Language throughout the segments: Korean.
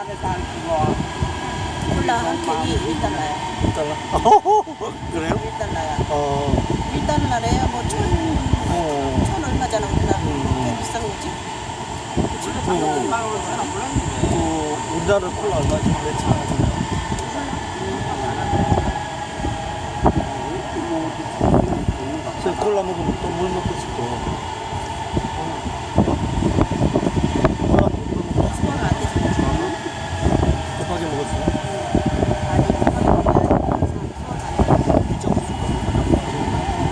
안에서 안. 콜라 한 캔이 1달러야. 1달러? 그래요? 1달러야. 어, 1달러래야 뭐 천, 어, 천 얼마잖아, 우리나라. 음. 꽤 비싼 거지? 그, 만 원은 안 몰랐는데. 그, 우리나라 콜라 얼마 지금 몇천 원? 저 콜라 먹으면 또 물 먹고 싶고. 콜라 먹으면 수화가 안 돼서. 급하게 먹었어요. 아니, 수화가 안 돼.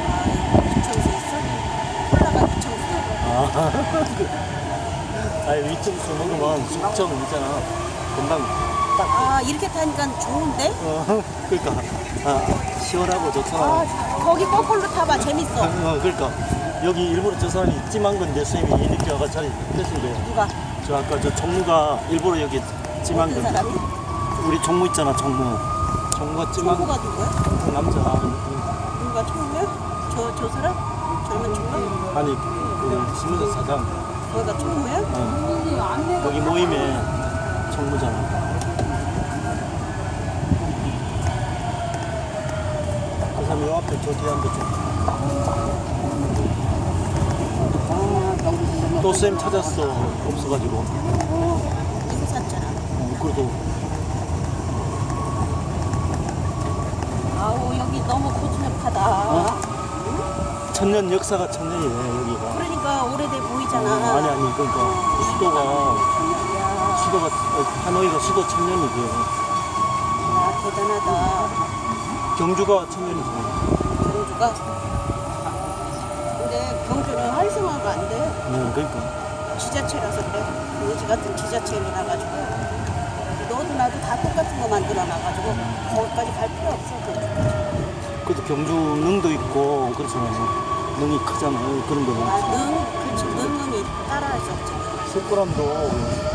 아, 위청수 있어? 콜라가 위청수. 아, 아니 위쪽에서 먹으면 숙청 있잖아. 금방 딱. 아, 이렇게 타니까 좋은데? 어, 그러니까 아, 시원하고 좋잖아. 아, 거기 거꾸로 타봐. 재밌어. 어, 그러니까 여기 일부러 저 사람이 찜한 건데 선생님이 이렇게 와가 자리 뺏은 거예요. 누가? 저 아까 저 종무가 일부러 여기 찜한 어떤 건데 사람이? 우리 종무 있잖아 종무. 종무가 찜한 친구가 누구야? 그 남자 누가 총무야? 저, 저 사람? 젊은 총무? 아니 그 신문사 사장 거기가 총무야? 어, 거기 모임에 종무잖아. 그 사람 요 앞에 저 뒤에 앉아 좀. 또쌤 찾았어 없어가지고 이거 샀잖아. 어, 그래도 아우, 여기 너무 고즈넉하다. 어? 천년 역사가 천년이네 여기가 그러니까 오래돼 보이잖아. 어, 아니 아니 그러니까 수도가 야, 수도가 어, 하노이가 수도 천년이고요 야, 대단하다. 경주가 천년이죠 경주가. 근데 경주는 활성화가 안 돼. 네 그러니까 지자체라서 그래. 거지 같은 지자체를 놔가지고. 너도 나도 다 똑같은 거 만들어 놔가지고 거기까지 갈 필요 없어. 그래도 경주 능도 있고 그렇잖아요 능이 크잖아요. 그런 거는 아, 능, 그치, 능은 따라할 수 없잖아. 석고람도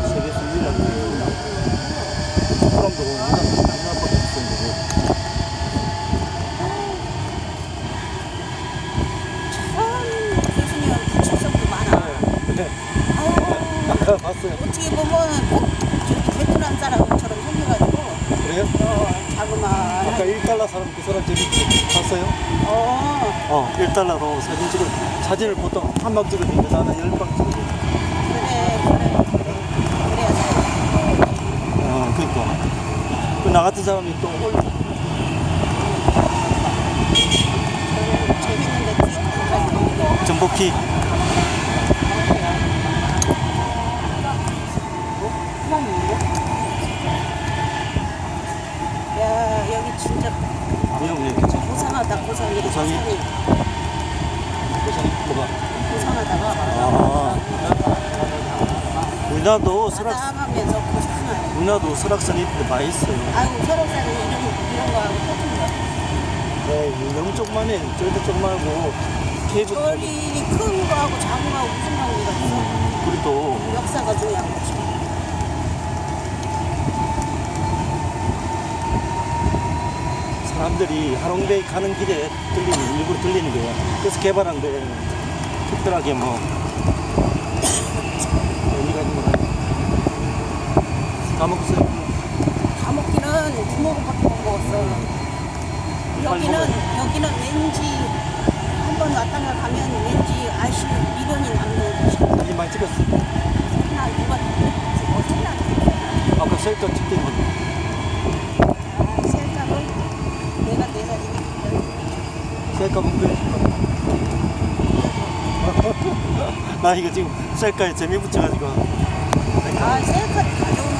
세계에서 유일하게 석고람도 우리나라 우리나라밖에 없었는데 참, 교수님 부칠성도 많아. 네. 아유, 아까 봤어요. 어떻게 보면 꼭 베트남 사람처럼 생겨가지고, 그래요? 어, 아까 자그마한. 1달러 사람 그 사람 저기 봤어요? 어, 어 1달러로 사진 찍을 사진을 보통 한방 찍었는데 나는 열방 찍었어 그래, 그래, 그래. 그래야 돼. 어, 그니까. 그 나 같은 사람이 또 올, 재밌는데 뒤에 전복기. 진짜 위험해, 그죠? 고상하다, 고상해. 고상해? 그래서 뭐가. 고상하다가. 아. 우리나라도 설악, 하면서 고상해. 우리나라도 설악산이 있는데 많이 있어요. 아이고, 설악산은 이런, 이런 거하고 똑같은 거. 네, 영쪽만 해. 저도 쪽 말고, 케이블. 저리 큰 거하고 작은 거하고 무슨 관계가 있어? 그래도, 역사가 중요한 거지. 사람들이 하롱베이 가는 길에 들리는, 일부러 들리는 거야. 그래서 개발한 거예요. 특별하게 뭐. 의미가 있는 건 아니고. 다 먹었어요. 다 먹기는 두모금밖에 못 먹었어. 여기는, 여기는 왠지 한 번 왔다가 가면 왠지 아쉬운 미련이 남는 곳이 사진 많이 찍었어. 나 누가 나 아까 셀카 찍던 거. 아, 셀카를 내가 내 사진이 셀카 분들. 나 이거 지금 셀카에 재미 붙여가지고. 아 셀카 가져오는 건